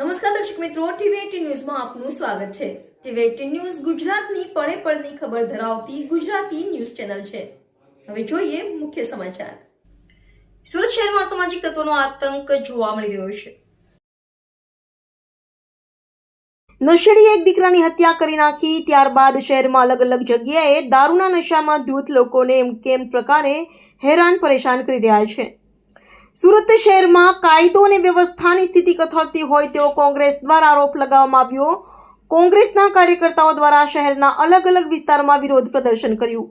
નમસ્કાર દર્શક મિત્રો, ટીવી ન્યૂઝમાં આપનું સ્વાગત છે. ટીવી ન્યૂઝ ગુજરાતની પળે પળની ખબર ધરાવતી ગુજરાતી ન્યૂઝ ચેનલ છે. હવે જોઈએ મુખ્ય સમાચાર. સુરત શહેરમાં સામાજિક તત્વોનો આતંક જોવા મળી રહ્યો છે. નશેડીએ એક દીકરાની હત્યા કરી નાખી, ત્યારબાદ શહેરમાં અલગ અલગ જગ્યાએ દારૂના નશામાં ધૂત લોકોને એમ કેમ પ્રકારે હેરાન પરેશાન કરી રહ્યા છે. સુરત શહેરમાં કાયદો અને વ્યવસ્થાની સ્થિતિ કથળતી હોય તેવો કોંગ્રેસ દ્વારા આરોપ લગાવવામાં આવ્યો. કોંગ્રેસના કાર્યકર્તાઓ દ્વારા શહેરના અલગ અલગ વિસ્તારમાં વિરોધ પ્રદર્શન કર્યું.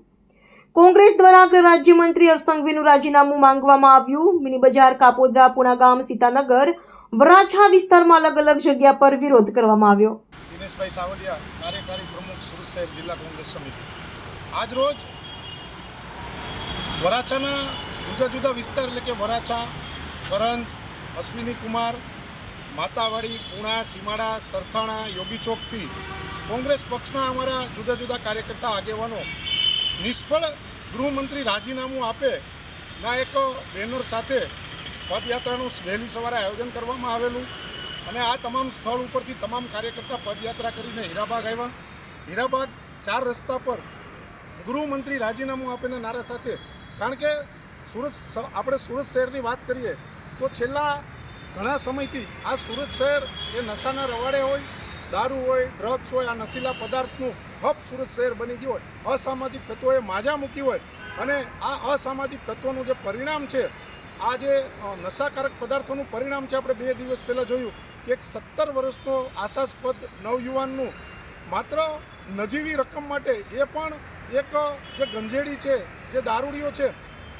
કોંગ્રેસ દ્વારા ગૃહ રાજ્યમંત્રી અરસંઘવીનું રાજીનામું માંગવામાં આવ્યું. મિની બજાર કાપોદ્રા પુણાગામ સીતાનગર, વરાછા વિસ્તારમાં અલગ અલગ જગ્યા પર વિરોધ કરવામાં આવ્યો. દિનેશભાઈ સાવલિયા, કાર્યકારી પ્રમુખ, સુરત શહેર જિલ્લા કોંગ્રેસ સમિતિ. આજરોજ વરાછાના જુદા જુદા વિસ્તાર એટલે કે વરાછા, કરંજ, અશ્વિની કુમાર, માતાવાડી, પુણા, સીમાડા, સરથાણા, યોગી ચોકથી કોંગ્રેસ પક્ષના અમારા જુદા જુદા કાર્યકર્તા આગેવાનો નિષ્ફળ ગૃહમંત્રી રાજીનામું આપે ના એક બેનર સાથે પદયાત્રાનું વહેલી સવારે આયોજન કરવામાં આવેલું અને આ તમામ સ્થળ ઉપરથી તમામ કાર્યકર્તા પદયાત્રા કરીને હીરાબાગ આવ્યા. હીરાબાગ ચાર રસ્તા પર ગૃહમંત્રી રાજીનામું આપેના નારા સાથે કારણ કે સુરત આપણે સુરત શહેરની વાત કરીએ, તો છેલ્લા ઘણા સમયથી આ સુરત શહેર એ નશાના રવાડે હોય, દારૂ હોય ડ્રગ્સ હોય, આ નશીલા પદાર્થનું હબ સુરત શહેર બની ગયું હોય. અસામાજિક તત્વોએ માજા મૂકી હોય અને આ અસામાજિક તત્વોનું જે પરિણામ છે, આ જે નશાકારક પદાર્થોનું પરિણામ છે આપણે બે દિવસ પહેલાં જોયું કે એક સત્તર વર્ષનો આશાસ્પદ નવયુવાનનું માત્ર નજીવી રકમ માટે એ પણ એક જે ગંજેડી છે, જે દારૂડીઓ છે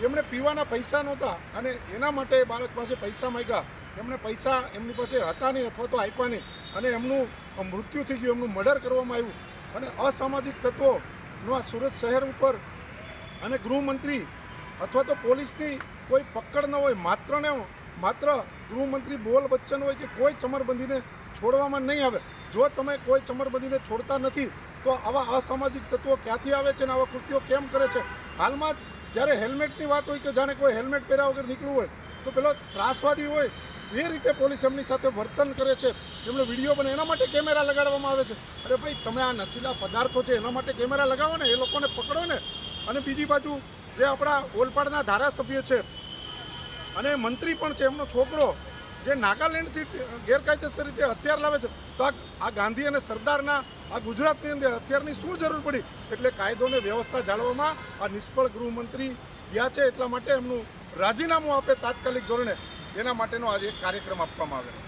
એમણે પીવાના પૈસા નહોતા અને એના માટે બાળક પાસે પૈસા માંગ્યા. એમણે પૈસા એમની પાસે હતા નહીં અથવા તો આપ્યા નહીં. અને એમનું મૃત્યુ થઈ ગયું, એમનું મર્ડર કરવામાં આવ્યું. અને અસામાજિક તત્વોનો આ સુરત શહેર ઉપર અને ગૃહમંત્રી અથવા તો પોલીસની કોઈ પકડ ન હોય, માત્ર ને માત્ર ગૃહમંત્રી બોલ બચ્ચન હોય કે કોઈ ચમરબંધીને છોડવામાં નહીં આવે. જો તમે કોઈ ચમરબંધીને છોડતા નથી, તો આવા અસામાજિક તત્વો ક્યાંથી આવે છે અને આવા કૃત્યો કેમ કરે છે? હાલમાં જ જ્યારે હેલ્મેટની વાત હોય કે જાણે કોઈ હેલ્મેટ પહેર્યા વગર નીકળવું હોય, તો પેલો ત્રાસવાદી હોય, એ રીતે પોલીસ એમની સાથે વર્તન કરે છે. એમનો વીડિયો બને, એના માટે કેમેરા લગાડવામાં આવે છે. અરે ભાઈ, તમે આ નશીલા પદાર્થો છે, એના માટે કેમેરા લગાવો ને, એ લોકોને પકડો ને. અને બીજી બાજુ જે આપણા ઓલપાડના ધારાસભ્ય છે, અને મંત્રી પણ છે, એમનો છોકરો, જે નાગાલેન્ડથી ગેરકાયદેસર રીતે હથિયાર લાવે છે, તો આ ગાંધી અને સરદારના આ ગુજરાતની અંદર હથિયારની શું જરૂર પડી? એટલે કાયદો અને વ્યવસ્થા જાળવવામાં આ નિષ્ફળ ગૃહમંત્રી ગયા છે એટલા માટે એમનું રાજીનામું આપે તાત્કાલિક ધોરણે. એના માટેનો આજે એક કાર્યક્રમ આપવામાં આવેલો.